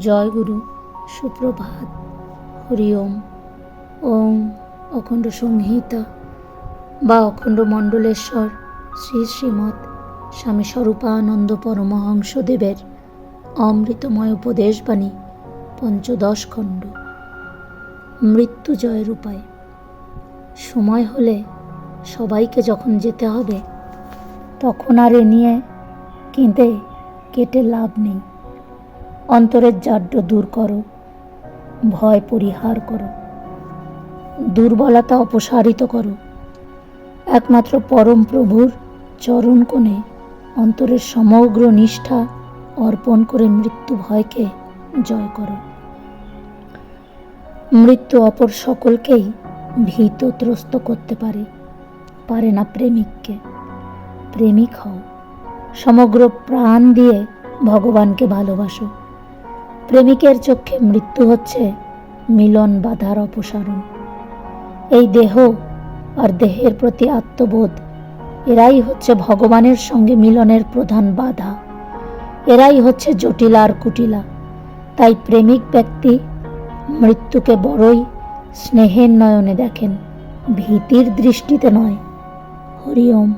জয় গুরু সুপ্রভাত। হরি ওম। ওম অখণ্ড সংহিতা বা অখণ্ড মণ্ডলেশ্বর শ্রী শ্রীমৎ স্বামী স্বরূপানন্দ পরমহংসদেবের অমৃতময় উপদেশবাণী, পঞ্চদশ খণ্ড। মৃত্যু জয়ের উপায় সময় হলে সবাইকে যখন যেতে হবে, তখন আর এ নিয়ে কেঁদে কেটে লাভ নেই। অন্তরের জাড্য দূর করো, ভয় পরিহার করো, দুর্বলতা অপসারিত করো। একমাত্র পরম প্রভুর চরণ কোণে অন্তরের সমগ্র নিষ্ঠা অর্পণ করে মৃত্যু ভয়কে জয় করো। মৃত্যু অপর সকলকেই ভীতত্রস্ত করতে পারে পারে না প্রেমিককে। প্রেমিক হও, সমগ্র প্রাণ দিয়ে ভগবানকে ভালোবাসো। প্রেমিকের চোখে মৃত্যু হচ্ছে মিলন বাধার অপসারণ। এই দেহ আর দেহের প্রতি আত্মবোধ, এরাই হচ্ছে ভগবানের সঙ্গে মিলনের প্রধান বাধা। এরাই হচ্ছে জটিলা আর কুটিলা। তাই প্রেমিক ব্যক্তি মৃত্যুকে বড়ই স্নেহের নয়নে দেখেন, ভীতির দৃষ্টিতে নয়। হরি ওম।